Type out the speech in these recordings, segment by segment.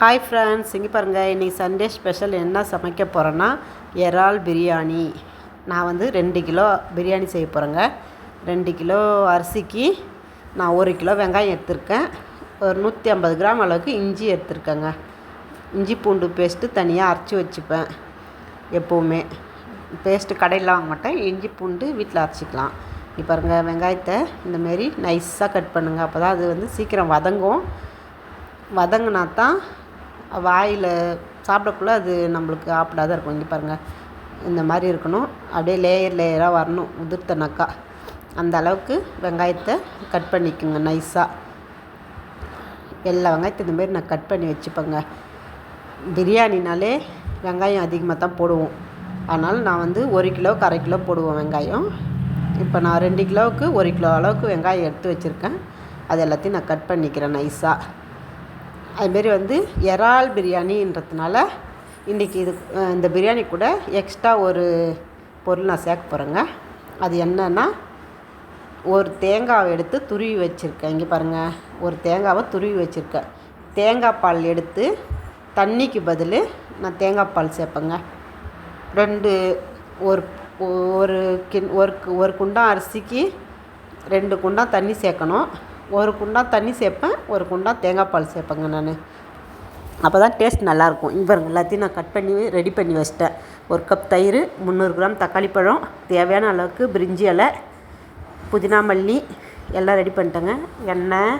Hi friends இங்கே பாருங்கள் இன்றைக்கி சண்டே ஸ்பெஷல் என்ன சமைக்க போகிறேன்னா இறால் பிரியாணி. நான் வந்து ரெண்டு கிலோ பிரியாணி செய்ய போகிறேங்க ரெண்டு கிலோ அரிசிக்கு நான் ஒரு கிலோ வெங்காயம் எடுத்திருக்கேன். ஒரு நூற்றி ஐம்பது கிராம் அளவுக்கு இஞ்சி எடுத்திருக்கேங்க. இஞ்சி பூண்டு பேஸ்ட்டு தனியாக அரைச்சி வச்சுப்பேன் எப்போவுமே. பேஸ்ட்டு கடையில் வாங்க மாட்டேன். இஞ்சி பூண்டு வீட்டில் அரைச்சிக்கலாம். இப்போ பாருங்கள் வெங்காயத்தை இந்தமாரி நைஸாக கட் பண்ணுங்கள் அப்போ தான் அது வந்து சீக்கிரம் வதங்கும். வதங்கினா தான் வாயில் சாப்பிடக்குள்ள அது நம்மளுக்கு ஆப்பிடாத இருக்கும். இங்கே பாருங்கள் இந்த மாதிரி இருக்கணும். அப்படியே லேயர் லேயராக வரணும். உதிர்த்தனாக்கா அந்த அளவுக்கு வெங்காயத்தை கட் பண்ணிக்கோங்க நைஸாக எல்லா வெங்காயத்தையும் இந்த மாதிரி நான் கட் பண்ணி வச்சுப்பேங்க. பிரியாணினாலே வெங்காயம் அதிகமாக தான் போடுவோம். அதனால் நான் வந்து ஒரு கிலோவுக்கு அரை கிலோ போடுவேன் வெங்காயம். இப்போ நான் ரெண்டு கிலோவுக்கு ஒரு கிலோ அளவுக்கு வெங்காயம் எடுத்து வச்சுருக்கேன். அது எல்லாத்தையும் நான் கட் பண்ணிக்கிறேன் நைஸாக அதுமாரி வந்து இறால் பிரியாணின்றதுனால இன்றைக்கி இது இந்த பிரியாணி கூட எக்ஸ்ட்ரா ஒரு பொருள் நான் சேர்க்க போகிறேங்க அது என்னென்னா ஒரு தேங்காவை எடுத்து துருவி வச்சுருக்கேன். இங்கே பாருங்கள் ஒரு தேங்காவை துருவி வச்சுருக்கேன். தேங்காய் பால் எடுத்து தண்ணிக்கு பதில் நான் தேங்காய் பால் சேர்ப்பேங்க. ரெண்டு ஒரு ஒரு கிண் ஒரு ஒரு குண்டான் அரிசிக்கு ரெண்டு குண்டான் தண்ணி சேர்க்கணும். ஒரு குண்டான் தண்ணி சேர்ப்பேன் ஒரு குண்டான் தேங்காய் பால் சேர்ப்பேங்க நான். அப்போ தான் டேஸ்ட் நல்லாயிருக்கும் இவருங்க எல்லாத்தையும் நான் கட் பண்ணி ரெடி பண்ணி வச்சிட்டேன். ஒரு கப் தயிர் முந்நூறு கிராம் தக்காளி பழம் தேவையான அளவுக்கு பிரிஞ்சி இலை புதினா மல்லி எல்லாம் ரெடி பண்ணிட்டேங்க. எண்ணெய்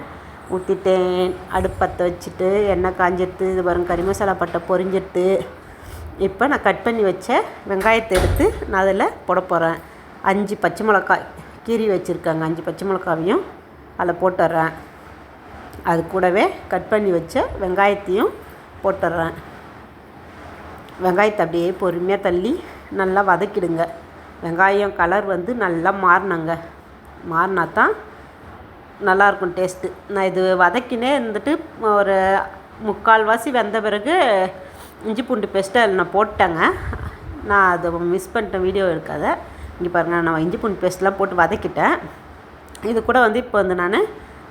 ஊற்றிட்டேன் அடுப்பு பற்ற வச்சுட்டு எண்ணெய் காஞ்சிடுத்து இது வரும் கறி மசாலா பட்டை பொரிஞ்சிடுத்து இப்போ நான் கட் பண்ணி வச்ச வெங்காயத்தை எடுத்து நான் அதில் போட போகிறேன் அஞ்சு பச்சை மிளகாய் கீறி வச்சுருக்காங்க. அஞ்சு பச்சை மிளகாவையும் அதில் போட்டுடுறேன். அது கூடவே கட் பண்ணி வச்ச வெங்காயத்தையும் போட்டுடுறேன். வெங்காயத்தை அப்படியே பொறுமையாக தள்ளி நல்லா வதக்கிடுங்க. வெங்காயம் கலர் வந்து நல்லா மாறினங்க. மாறினா தான் நல்லாயிருக்கும் டேஸ்ட்டு நான் இது வதக்கினே இருந்துட்டு ஒரு முக்கால்வாசி வெந்த பிறகு இஞ்சி பூண்டு பேஸ்ட்டை அதில் நான் போட்டேங்க. நான் அதை மிஸ் பண்ணிட்டேன் வீடியோ எடுக்காத. இங்கே பாருங்கள் நான் இஞ்சி பூண்டு பேஸ்ட்லாம் போட்டு வதக்கிட்டேன். இது கூட வந்து இப்போ வந்து நான்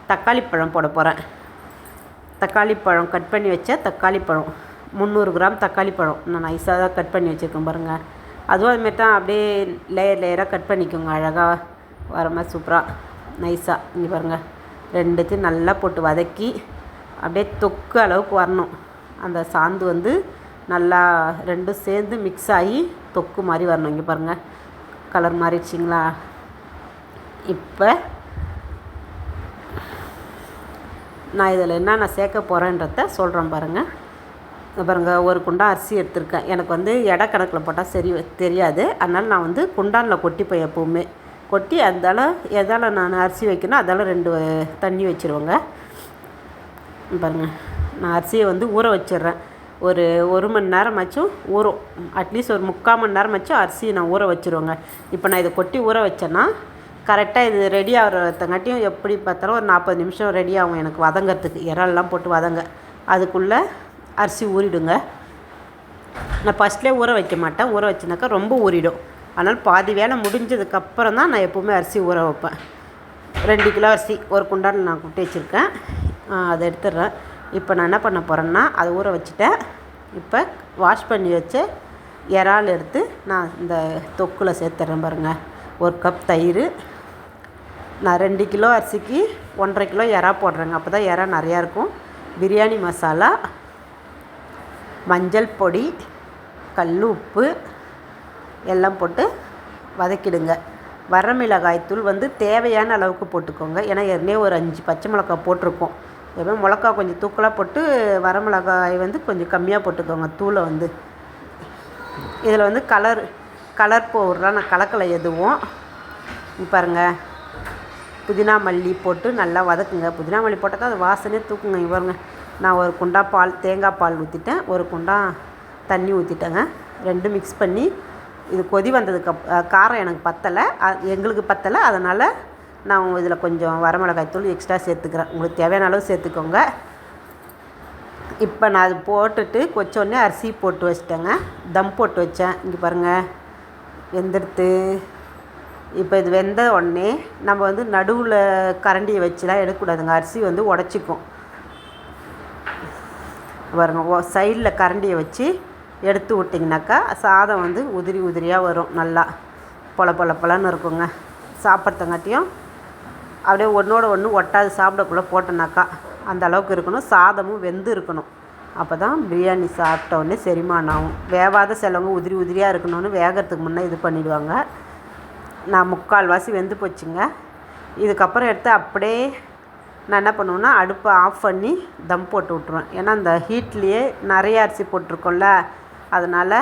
தக்காளி பழம் போட போகிறேன் தக்காளி பழம் கட் பண்ணி வச்ச தக்காளி பழம். முந்நூறு கிராம் தக்காளி பழம். நான் நைஸாக தான் கட் பண்ணி வச்சுருக்கேன் பாருங்கள் அதுவும் அதுமாரி தான் அப்படியே லேயர் லேயராக கட் பண்ணிக்கோங்க. அழகாக வர மாதிரி சூப்பராக நைஸாக இங்கே பாருங்கள் ரெண்டுத்தையும் நல்லா போட்டு வதக்கி அப்படியே தொக்கு அளவுக்கு வரணும். அந்த சாந்து வந்து நல்லா ரெண்டும் சேர்ந்து மிக்ஸ் ஆகி தொக்கு மாதிரி வரணும். இங்கே பாருங்கள் கலர் மாறிடுச்சிங்களா? இப்போ நான் இதில் என்னென்ன சேர்க்க போகிறேன்றத சொல்கிறேன் பாருங்கள் பாருங்க ஒரு குண்டான் அரிசி எடுத்திருக்கேன். எனக்கு வந்து எடை கணக்கில் போட்டால் சரி தெரியாது. அதனால் நான் வந்து குண்டானில் கொட்டிப்பேன் எப்போவுமே. கொட்டி அதால் எதால் நான் அரிசி வைக்கணும் அதால் ரெண்டு தண்ணி வச்சுருவேங்க. பாருங்கள் பாருங்க நான் அரிசியை வந்து ஊற வச்சிடுறேன். ஒரு ஒரு மணி நேரமாச்சும் ஊறும். அட்லீஸ்ட் ஒரு முக்கால் மணி நேரமாச்சும் அரிசியை நான் ஊற வச்சுருவேங்க. இப்போ நான் இதை கொட்டி ஊற வச்சேன்னா கரெக்டாக இது ரெடி ஆகிறத்தங்காட்டியும் எப்படி பார்த்தாலும் ஒரு நாற்பது நிமிஷம் ரெடி ஆகும் எனக்கு வதங்கிறதுக்கு. இறால்லாம் போட்டு வதங்க. அதுக்குள்ளே அரிசி ஊறிடுங்க. நான் ஃபஸ்ட்லேயே ஊற வைக்க மாட்டேன். ஊற வச்சுனாக்கா ரொம்ப ஊறிடும். அதனால் பாதி வேலை முடிஞ்சதுக்கப்புறம் தான் நான் எப்போவுமே அரிசி ஊற வைப்பேன். ரெண்டு கிலோ அரிசி ஒரு குண்டான் நான் குட்டி வச்சுருக்கேன். அதை எடுத்துடுறேன். இப்போ நான் என்ன பண்ண போகிறேன்னா அதை ஊற வச்சுட்டேன். இப்போ வாஷ் பண்ணி வச்ச இறால் எடுத்து நான் இந்த தொக்கில் சேர்த்துறேன் பாருங்கள் ஒரு கப் தயிர் நான் ரெண்டு கிலோ அரிசிக்கு ஒன்றரை கிலோ இறா போடுறேங்க. அப்போ தான் இறா நிறையா இருக்கும். பிரியாணி மசாலா மஞ்சள் பொடி கல் உப்பு எல்லாம் போட்டு வதக்கிடுங்க. வரமிளகாய் தூள் வந்து தேவையான அளவுக்கு போட்டுக்கோங்க. ஏன்னா ஏற்கனவே ஒரு அஞ்சு பச்சை மிளகாய் போட்டிருக்கோம். எப்போ மிளகா கொஞ்சம் தூக்கலாக போட்டு வரமிளகாய் வந்து கொஞ்சம் கம்மியாக போட்டுக்கோங்க தூளை வந்து. இதில் வந்து கலர் கலர் பவுடர்லாம் நான் கலக்கலை எதுவும். பாருங்கள் புதினா மல்லி போட்டு நல்லா வதக்குங்க. புதினா மல்லி போட்டால் தான் அது வாசனையே தூக்குங்க. இவருங்க நான் ஒரு குண்டா பால் தேங்காய் பால் ஊற்றிட்டேன் ஒரு குண்டா தண்ணி ஊற்றிட்டேங்க ரெண்டும் மிக்ஸ் பண்ணி இது கொதி வந்ததுக்கு காரம் எனக்கு பத்தலை. எங்களுக்கு பத்தலை. அதனால் நான் இதில் கொஞ்சம் வரமிளகாய் தூள் எக்ஸ்ட்ரா சேர்த்துக்கிறேன். உங்களுக்கு தேவையான அளவு சேர்த்துக்கோங்க. இப்போ நான் அது போட்டுட்டு கொச்சோடனே அரிசி போட்டு வச்சிட்டேங்க. தம் போட்டு வச்சேன். இங்கே பாருங்கள் வெந்தெடுத்து இப்போ இது வெந்த உடனே நம்ம வந்து நடுவில் கரண்டியை வச்சுலாம் எடுக்கக்கூடாதுங்க. அரிசி வந்து உடச்சிக்கும். பாருங்க சைடில் கரண்டியை வச்சு எடுத்து விட்டிங்கனாக்கா சாதம் வந்து உதிரி உதிரியாக வரும் நல்லா. பொல பொல பொலன்னு இருக்குங்க. சாப்பிட்றதுங்காட்டியும் அப்படியே ஒன்றோட ஒன்று ஒட்டாது சாப்பிடக்குள்ளே போட்டோனாக்கா அந்த அளவுக்கு இருக்கணும். சாதமும் வெந்து இருக்கணும். அப்போ தான் பிரியாணி சாப்பிட்ட உடனே செரிமானம் ஆகும். வேவாத சிலவங்க உதிரி உதிரியாக இருக்கணும்னு வேகிறதுக்கு முன்னே இது பண்ணிவிடுவாங்க நான் முக்கால்வாசி வெந்து போச்சுங்க. இதுக்கப்புறம் எடுத்து அப்படியே நான் என்ன பண்ணுவேன்னா அடுப்பை ஆஃப் பண்ணி தம் போட்டு விட்ருவேன் ஏன்னா அந்த ஹீட்லேயே நிறைய அரிசி போட்டிருக்கோம்ல அதனால்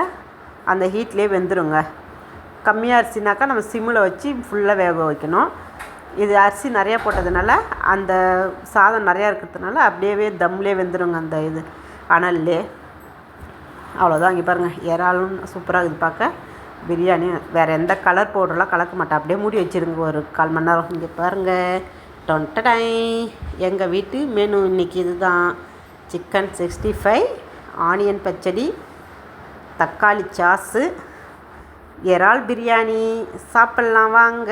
அந்த ஹீட்லேயே வெந்துருங்க. கம்மியாக அரிசினாக்கா நம்ம சிம்மில் வச்சு ஃபுல்லாக வேக வைக்கணும். இது அரிசி நிறையா போட்டதுனால அந்த சாதம் நிறையா இருக்கிறதுனால அப்படியே தம்லேயே வெந்துடுங்க அந்த இது அனல்லே. அவ்வளோதான் இங்கே பாருங்கள் இறாலும் சூப்பராக இருக்குது பார்க்க பிரியாணி வேறு எந்த கலர் பவுடர்லாம் கலக்க மாட்டேன். அப்படியே மூடி வச்சுருங்க. ஒரு கால் மணி நேரம் இங்கே பாருங்கள் டொன்டடை எங்கள் வீட்டு மெனு இன்றைக்கி இதுதான். சிக்கன் சிக்ஸ்டி ஃபைவ் ஆனியன் பச்சடி தக்காளி சாஸு இறால் பிரியாணி. சாப்பிட்லாம் வாங்க.